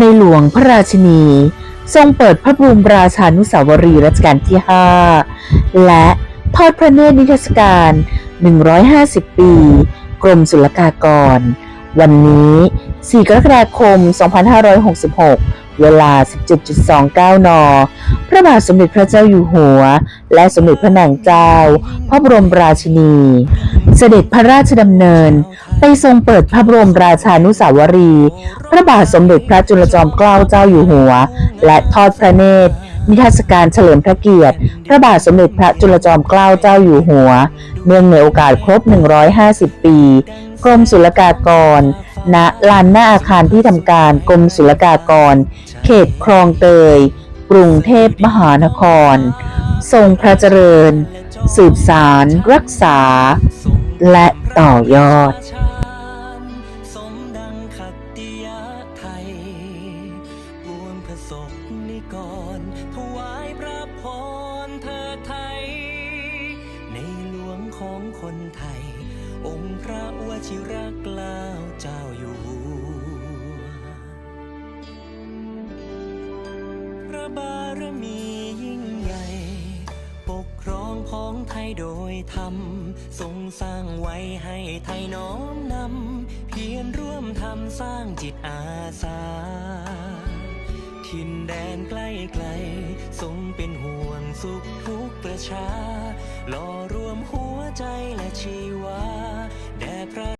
ในหลวงพระราชินี ทรงเปิดพระบรมราชานุสาวรีย์รัชกาลที่ 5 และทอดพระเนตรนิทรรศการ 150 ปี กรมศุลกากร วันนี้ 4 กรกฎาคม 2566 เวลา 17.29 น พระบาทสมเด็จพระเจ้าอยู่หัว และสมเด็จพระนางเจ้า พระบรมราชินี เสด็จพระราชดำเนิน ไปทรงเปิดพระบรมราชานุสาวรีย์พระบาทสมเด็จพระจุลจอมเกล้าเจ้าอยู่หัว และทอดพระเนตร นิทรรศการเฉลิมพระเกียรติ พระบาทสมเด็จพระจุลจอมเกล้าเจ้าอยู่หัว เนื่องในโอกาสครบ 150 ปี กรมศุลกากร ณ ลานหน้าอาคารที่ทำการกรมศุลกากร เขตคลองเตย กรุงเทพมหานคร ทรงพระเจริญ สืบสาร รักษา และต่อยอดสม ดังขัตติยะไทยปวงพระศกนิกร ถวายพระพรเธอไทย ในหลวงของคนไทย องค์พระวชิรเกล้าเจ้าอยู่พระบารมียิ่งใหญ่ปกครองของไทยโดยธรรม ทรงสร้างไว้ให้ไทยน้อมนำ พียรร่วมทำสร้างจิตอาสา ทินแดนใกล้ไกลทรงเป็นห่วงสุขทุกประชาหล่อรวมหัวใจและชีวา